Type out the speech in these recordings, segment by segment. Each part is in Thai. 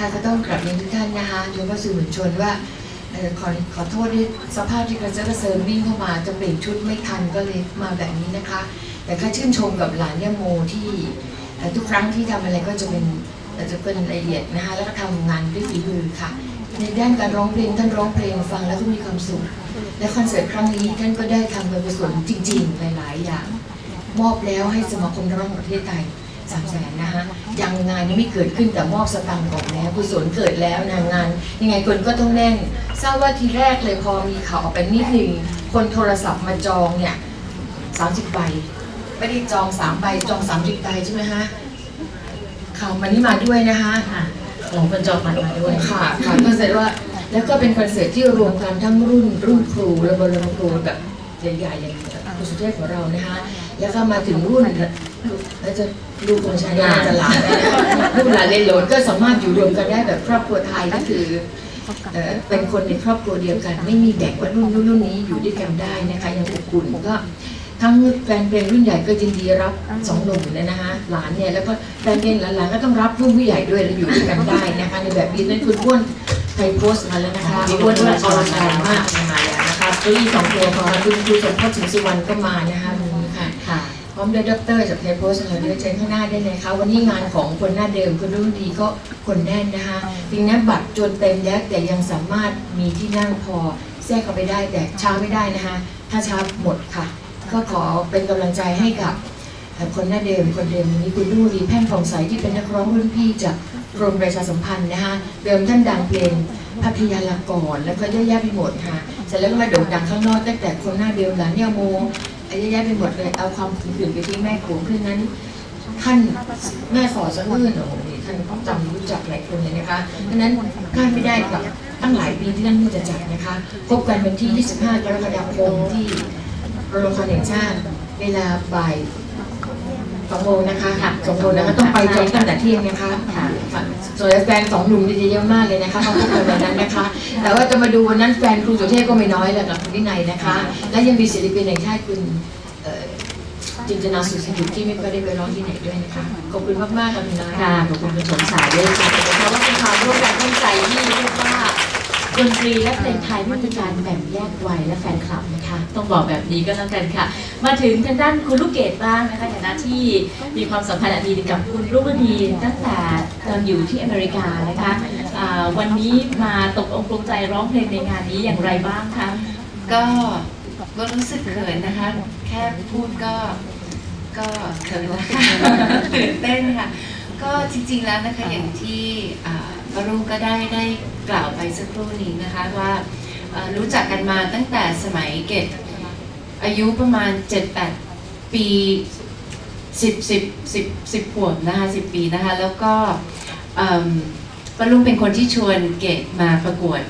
ค่ะก็ต้องกลับเรียนทุกท่านนะคะโดยเฉพาะสื่อมวลชนว่าขอขอโทษที่สภาพที่กระเจิดกระเซิงวิ่งเข้ามาจะเปลี่ยนชุดไม่ทันก็เลยมาแบบนี้นะคะ แต่ค่าชื่นชมกับหลานย่าโมที่ทุกครั้งที่ทำอะไรก็จะเป็นจะเป็นละเอียดนะคะแล้วก็ทำงานด้วยฝีมือค่ะ ในด้านการร้องเพลงท่านร้องเพลงฟังแล้วก็มีความสุข และคอนเสิร์ตครั้งนี้ท่านก็ได้ทำการกุศลจริง ๆ หลาย ๆ อย่าง มอบแล้วให้สมาคมร้องแห่งประเทศไทย สามแสนนะคะยังงานยังไม่เกิดขึ้นแต่มอบสตังค์ก่อนแล้วกุศลเกิดแล้วนะงาน ยังไงคนก็ต้องแน่นทราบว่าทีแรกเลยพอมีข่าวออกไปนิดหนึ่งคนโทรศัพท์มาจองเนี่ย30ใบไม่ได้จอง3ใบจอง30ใบใช่ไหมฮะข่าวมันนี่มาด้วยนะคะค่ะหลงคนจองบัตรมาด้วยค่ะค่ะก็แสดงว่าแล้วก็เป็นคอนเสิร์ตที่รวมกันทั้งรุ่นรุ่นครูและบรมครูแบบใหญ่ๆอย่างครูสุเทพของเรานะคะแล้วก็มาถึงรุ่น แล้วจะลูกของชายาจะหลานได้นะรุ่นหลานเล่นหลดก็สามารถอยู่รวมกันได้แบบครอบครัวไทยก็คือเป็นคนในครอบครัวเดียวกัน ไม่มีแบ่งว่ารุ่นนู้นรุ่นนี้อยู่ด้วยกันได้นะคะยังอบอุ่นก็ทั้งแฟนเพลงรุ่นใหญ่ก็ยินดีรับสองหนุ่มเลยนะคะหลานเนี่ยแล้วก็แฟนเพลงหลานๆก็ต้องรับรุ่นผู้ใหญ่ด้วยแล้วอยู่ด้วยกันได้นะคะในแบบนี้นั้นคุณอ้วนไทยโพสต์มาแล้วนะคะคุณอ้วนว่าอลังการมากมาแล้วนะคะเก้าอี้สองตัวขอคุณครูสมพศสิงห์สุวรรณก็มานะคะ ร้อมด้วยดรจากไทยโพสต์ค่ะเดี๋ยวเชิญข้างหน้าได้เลยค่ะวันนี้งานของคนหน้าเดิมคุณรุ่นดีก็คนแน่นนะคะจริงนะบัตรจนเต็มแล้วแต่ยังสามารถมีที่นั่งพอแทรกเข้าไปได้แต่ช้าไม่ได้นะคะถ้าช้าหมดค่ะ ก็ขอเป็นกำลังใจให้กับคนหน้าเดิมคนเดิมวันนี้คุณรุ่ดีแพ่งผ่องใสที่เป็นนักร้องรุ่นพี่จากกรมประชาสัมพันธ์นะคะเดิมท่านดังเพลงพัทยาลากรแล้วก็เยอะแยะไปหมดค่ะเสร็จแล้วก็มาโด่งดังข้างนอกตั้งแต่คนหน้าเดิมหลานเนี่ยโม เยอะแยะไปหมดเลยเอาความขื่นไปที่แม่โขงเพราะนั้น ท่านแม่สอนสะอื้นโอ้โหนูท่านจำรู้จักหลายคนเลยนะคะเพราะฉะนั้นพลาดไม่ได้กับตั้งหลายปีที่ท่านเพิ่งจะจัดนะคะพบกันวันที่ 25 กรกฎาคมที่โรงละครแห่งชาติเวลาบ่าย สองโมงนะคะค่ะสองโมงนะคะต้องไปจองตั้งแต่เที่ยงนะคะค่ะค่ะส่วนแฟนสองหนุ่มนี่จะเยอะมากเลยนะคะเขาพบกันวันนั้นนะคะ แต่ว่าจะมาดูวันนั้นแฟนครูสุเทพก็ไม่น้อยแหละกับคุณวินัยนะคะ และยังมีศิลปินแห่งชาติคุณเอ่อจินตนาสุขสยุทที่ไม่ค่อยได้ไปร้องที่ไหนด้วยนะคะขอบคุณมากๆค่ะคุณน้อยค่ะขอบคุณคุณสมสายด้วยค่ะเพราะว่าเป็นความร่วมแรงร่วมใจที่เรียกว่าดนตรีและเพลงไทยไม่มีการแบ่งแยกวัยและแฟนคลับนะคะ ต้องบอกแบบนี้ก็แล้วกันค่ะ มาถึงทางด้านคุณลูกเกดบ้างนะคะในฐานะที่มีความสัมพันธ์อันดีกับคุณลูกดีตั้งแต่ตอนอยู่ที่อเมริกานะคะอ่าวันนี้มาตกองค์ปรงใจร้องเพลงในงานนี้อย่างไรบ้างคะก็ก็รู้สึกเขินนะคะ แค่พูดก็ก็เขินแล้วค่ะตื่นเต้นค่ะ ก็จริงๆแล้วนะคะอย่างที่อ่ารุงก็ได้ได้กล่าวไปสักครู่นี้นะคะว่ารู้จักกันมาตั้งแต่สมัยเกต อายุประมาณ 7-8 ปี 10 10 10 10ขวบนะคะ10 ปีนะคะ แล้วก็เอิ่มบารุงเป็นคนที่ชวนเกตมาประกวด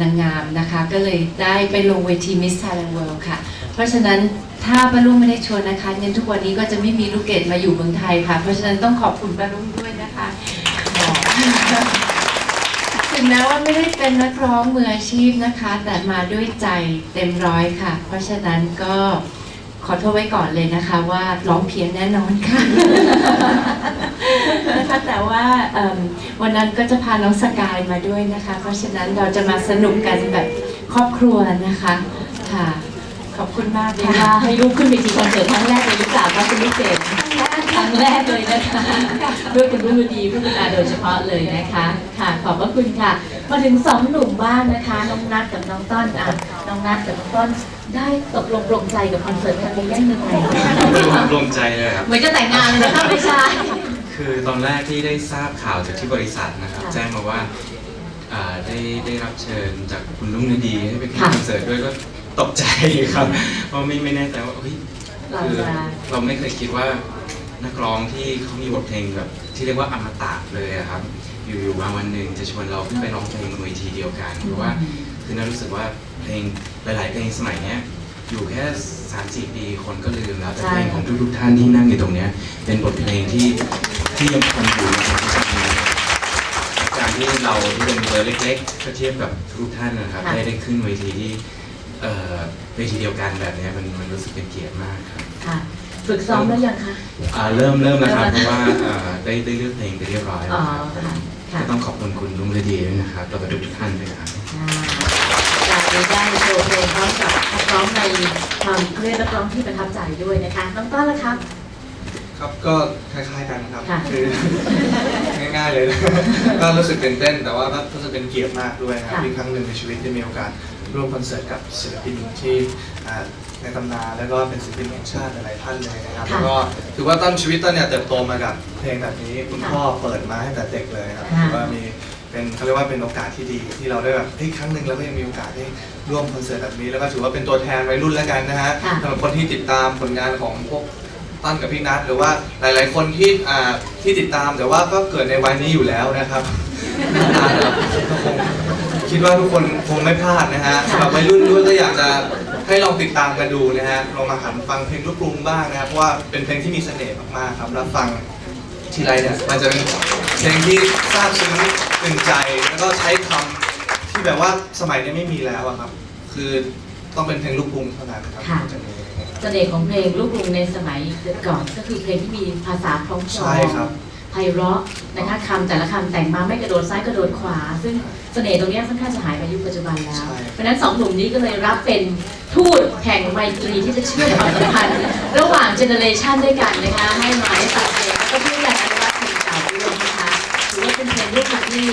นางงามนะคะ ก็เลยได้ไปลงเวที Miss Thailand World ค่ะ เพราะฉะนั้นถ้าป้าลุงไม่ได้ชวนนะคะงั้นทุกวันนี้ก็จะไม่มีลูกเกดมาอยู่เมืองไทยค่ะ เพราะฉะนั้นต้องขอบคุณป้าลุงด้วยนะคะ งแม้ว่าไม่ได้เป็นนักร้องมืออาชีพนะคะ แต่มาด้วยใจเต็มร้อยค่ะ เพราะฉะนั้นก็ขอโทษไว้ก่อนเลยนะคะว่าร้องเพี้ยนแน่นอนค่ะนะคะแต่ว่าวันนั้นก็จะพาน้องสกายมาด้วยนะคะ เพราะฉะนั้นเราจะมาสนุกกันแบบครอบครัวนะคะค่ะ ขอบคุณมากเรียกค่ะว่าให้ลูกขึ้นเวทีคอนเสิร์ตครั้งแรกเลยหรือเปล่าคะคุณลูกเกดครั้งแรกเลยนะคะด้วยคุณรุ่งดีผู้คุณอาโดยเฉพาะเลยนะคะค่ะขอบพระคุณค่ะ มาถึงสองหนุ่มบ้านนะคะน้องนัทกับน้องต้นอะน้องนัทกับน้องต้นได้ตกลงปลงใจกับคอนเสิร์ตครั้งนี้ยังไงเป็นความโปร่งใจเลยครับเหมือนจะแต่งงานเลยนะคะไม่ใช่คือตอนแรกที่ได้ทราบข่าวจากที่บริษัทนะครับค่ะแจ้งมาว่าอ่าได้ได้รับเชิญจากคุณลุงนดีให้ไปขึ้นค่ะคอนเสิร์ตด้วยก็ ตกใจครับ เพราะไม่ไม่แน่ใจว่าเฮ้ยเราคือจะเราไม่เคยคิดว่านักร้องที่เขามีบทเพลงแบบที่เรียกว่าอมตะเลยอะครับ อยู่ๆมาวันหนึ่งจะชวนเราขึ้นไปร้องเพลงบนเวทีเดียวกันเพราะว่า คือน่ารู้สึกว่าเพลงหลาย ๆ เพลงสมัยเนี้ยอยู่แค่สามสี่ปีคนก็ลืมแล้วแต่ใช่ เพลงของทุกๆท่านที่นั่งอยู่ตรงเนี้ยเป็นบทเพลงที่ที่ยังคงอยู่ในทุกวันนี้การที่เราที่เป็นเบอร์เล็กๆถ้าเทียบกับทุกท่านนะครับได้ได้ขึ้นเวทีที่ เอ่อเวทีเดียวกันแบบเนี้ยมันมันรู้สึกเป็นเกียรติมากครับค่ะ ฝึกซ้อมแล้วยังคะ อ่าเริ่มเริ่มแล้วครับเพราะว่าอ่าได้ได้เลือกเพลงไปเรียบร้อยอ๋แล้อวครับค่ะค่ะ ก็ต้องขอบคุณคุณลุงฤดีด้วยนะครับแล้วก็ทุกๆท่านด้วยนะครับ อ่าจากนี้ได้โชว์เพลงพร้อมกับนักร้องในความเรียกนักร้องที่ประทับใจด้วยนะคะน้องต้อนละครับ ครับก็คล้ายๆกันครับค่ะ คือ ง่ายๆเลยนะก็รู้สึกตื่นเต้น แต่ว่าก็รู้สึกเป็นเกียรติมากด้วยครับค่ะอีกครั้งหนึ่งในชีวิตได้มีโอกาส ร่วมคอนเสิร์ตกับศิลปินที่อ่าในตำนานแล้วก็เป็นศิลปินแห่งชาติหลายๆท่านเลยนะครับค่ะแล้วก็ถือว่าต้นชีวิตต้นเนี่ยเติบโตมากับเพลงแบบนี้คุณค่ะพ่อเปิดมาตั้งแต่เด็กเลยครับค่ะ ถือว่ามีเป็นเขาเรียกว่าเป็นโอกาสที่ดีที่เราได้แบบเฮ้ยครั้งหนึ่งเราก็ยังมีโอกาสได้ร่วมคอนเสิร์ตแบบนี้แล้วก็ถือว่าเป็นตัวแทนวัยรุ่นแล้วกันนะฮะค่ะ สำหรับคนที่ติดตามผลงานของพวก ตั้นกับพี่นัทหรือว่าหลาย ๆ คนที่อ่าที่ติดตามแต่ว่าก็เกิดในวัยนี้อยู่แล้วนะครับอ่าก็คง คิดว่าทุกคนคงไม่พลาดนะฮะสำหรับวัยรุ่นด้วยก็อยากจะให้ลองติดตามกันดูนะฮะลองมาหันฟังเพลงลูกกรุงบ้างนะครับเพราะว่าเป็นเพลงที่มีเสน่ห์มากๆครับแล้วฟังทีไรเนี่ยมันจะเป็นเพลงที่ซาบซึ้งตึงใจแล้วก็ใช้คำที่แบบว่าสมัยนี้ไม่มีแล้วอะครับ คือต้องเป็นเพลงลูกกรุงเท่านั้นครับค่ะที่จะมีนะครับ เสน่ห์ของเพลงลูกกรุงในสมัยก่อนก็คือเพลงที่มีภาษาคล้องจอใช่ครับ ไพเราะนะคะคำแต่ละคำแต่งมาไม่กระโดดซ้ายกระโดดขวา ซึ่งเสน่ห์ตรงเนี้ยค่อนข้างจะหายไปยุคปัจจุบันแล้วใช่เพราะฉะนั้นสองหนุ่มนี้ก็เลยรับเป็นทูตแห่งไมตรีที่จะเชื่อมความสัมพันธ์ระหว่างเจเนอเรชันด้วยกันนะคะให้มาให้ตัดเพลงแล้วก็เพื่ออยากอนุ เป็นเพลงลูกกรุงที่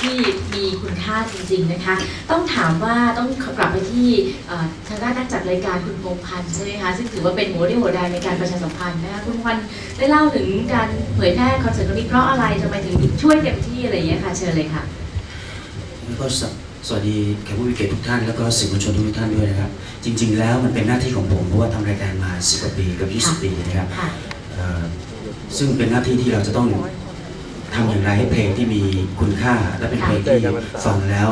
ที่มีคุณค่าจริง ๆนะคะ ต้องถามว่าต้องกลับไปที่เอ่อทางด้านนักจัดรายการคุณพงษ์พันธ์ใช่ไหมคะซึ่งถือว่าเป็นหัวเรี่ยวหัวแรงในการประชาสัมพันธ์นะคะคุณพงษ์พันธ์ได้เล่าถึงการเผยแพร่คอนเสิร์ตครั้งนี้เพราะอะไรทำไมถึงช่วยเต็มที่อะไรอย่างเงี้ยค่ะเชิญเลยค่ะแล้วก็สวสวัสดีแขกผู้มีเกียรติทุกท่านแล้วก็สื่อมวลชนทุกท่านด้วยนะครับ จริง ๆ แล้วมันเป็นหน้าที่ของผมเพราะว่าทำรายการมา 10กว่าปีกับ 20 ปีนะครับค่ะเอ่อซึ่งเป็นหน้าที่ที่เราจะต้อง ทำอย่างไรให้เพลงที่มีคุณค่า และเป็นเพลงที่ฟังแล้ว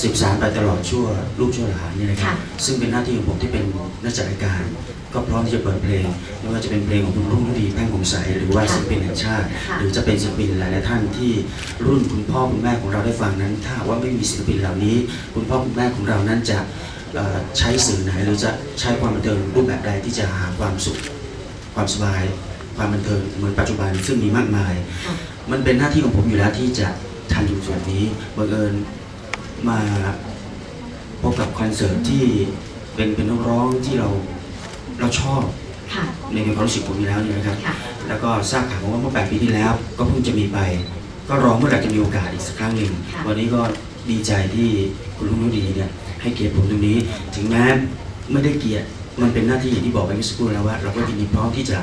สืบสานไปตลอดชั่วลูกชั่วหลานเนี่ยนะครับค่ะซึ่งเป็นหน้าที่ของผมที่เป็นนักจัดรายการ ก็พร้อมที่จะเปิดเพลงไม่ว่าจะเป็นเพลงของคุณรุ่งฤดีแป้งคงใสหรือว่าศิลปินแห่งชาติค่ะหรือจะเป็นศิลปินหลายๆท่านที่รุ่นคุณพ่อคุณแม่ของเราได้ฟังนั้น ถ้าหากว่าไม่มีศิลปินเหล่านี้ คุณพ่อคุณแม่ของเรานั้นจะเอ่อใช้สื่อไหนหรือจะใช้ความบันเทิงรูปแบบใดที่จะหาความสุขความสบายความบันเทิงเหมือนปัจจุบันซึ่งมีมากมายค่ะ มันเป็นหน้าที่ของผมอยู่แล้วที่จะทำอยู่ส่วนนี้บังเอิญมาพบกับคอนเสิร์ตที่เป็นเป็นนักร้องที่เราเราชอบค่ะ ในความรู้สึกผมอยู่แล้วเนี่ยนะครับ ค่ะ แล้วก็ทราบข่าวมาว่าเมื่อแปดปีที่แล้ว ก็เพิ่งจะมีไป ก็รอเมื่อไหร่จะมีโอกาสอีกสักครั้งหนึ่ง ค่ะ วันนี้ก็ดีใจที่คุณลุงนุดีเนี่ยให้เกียรติผมตรงนี้ ถึงแม้ไม่ได้เกียรติ มันเป็นหน้าที่อย่างที่บอกไปเมื่อสักครู่แล้วว่า เราก็ยินดีพร้อมที่จะ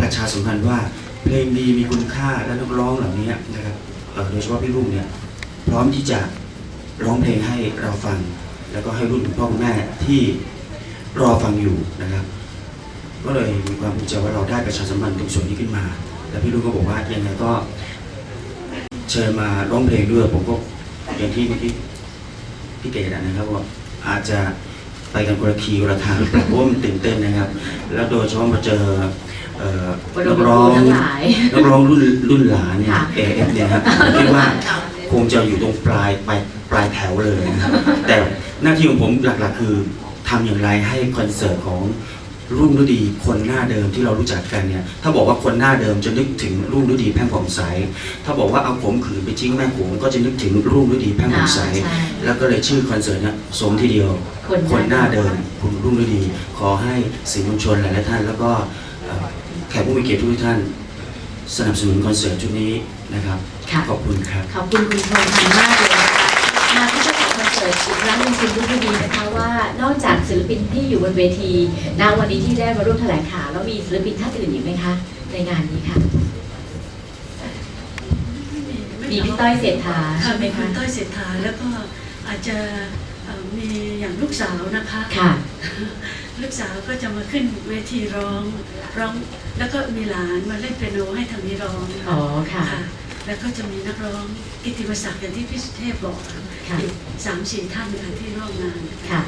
ประชาสัมพันธ์ว่า เพลงดีมีคุณค่าและนักร้องเหล่านี้นะครับโดยเฉพาะพี่ลุงเนี่ยพร้อมที่จะร้องเพลงให้เราฟัง แล้วก็ให้รุ่นคุณพ่อคุณแม่ที่รอฟังอยู่นะครับ ก็เลยมีความภูมิใจว่าเราได้ประชาสัมพันธ์ตรงส่วนนี้ขึ้นมา แล้วพี่ลุงก็บอกว่ายังไงก็เชิญมาร้องเพลงด้วยผมก็อย่างที่เมื่อกี้พี่เกดนะครับว่าอาจจะไปกันคนละคีย์คนละทางหรือเปล่าเพราะว่ามันตื่นเต้นนะครับ แล้วโดยเฉพาะมาเจอ นัมกครูร้องทั้งหลายนักร้องรุ่นรุ่นหลานเนี่ยค่ะเอฟเนี่ยครับผมคิดว่าคงจะอยู่ตรงปลายปลายปลายแถวเลยนะครับแต่หน้าที่ของผมหลักๆ คือทำอย่างไรให้คอนเสิร์ตของรุ่งฤดีคนหน้าเดิมที่เรารู้จักกันเนี่ยถ้าบอกว่าคนหน้าเดิมจะนึกถึงรุ่งฤดีแพ่งผ่องใส ถ้าบอกว่าเอาผมขืนไปทิ้งแม่โขงก็จะนึกถึงรุ่งฤดีแพ่งผ่องใสอ่าใช่แล้วก็เลยชื่อคอนเสิร์ตเนี่ยสมทีเดียว คนหน้าหน้าเดิมคุณรุ่งฤดี ขอให้สื่อมวลชนหลายๆท่าน แล้วก็เอ่อ แขกผู้มีเกียรติทุกท่าน สนับสนุนคอนเสิร์ตชุดนี้นะครับ ค่ะ ขอบคุณครับ ขอบคุณคุณพงษ์พันธ์มากเลยนะคะมาที่จะจัดคอนเสิร์ตอีกครั้งหนึงคุณรู้ดีนะคะว่านอกจากศิลปินที่อยู่บนเวทีณวันนี้ที่ได้มาร่วมแถลงข่าวแล้วมีศิลปินท่านอื่นอีกไหมคะในงานนี้ค่ะ มีพี่ต้อยเศรษฐาค่ะใช่ไหมมีคุคะ ณต้อยเศรษฐาแล้วก็อาจจะเอ่อ มีอย่างลูกสาวนะคะ ค่ะ ลูกสาวก็จะมาขึ้นเวทีร้องร้อง แล้วก็มีหลานมาเล่นเปียโนให้ทางนี้ร้องอ๋อ ค่ะค่ะแล้วก็จะมีนักร้องกิตติมศักดิ์อย่างที่พี่สุเทพบอกค่ะค่ะอีกสามสี่ท่านค่ะที่ร่วมงานค่ะ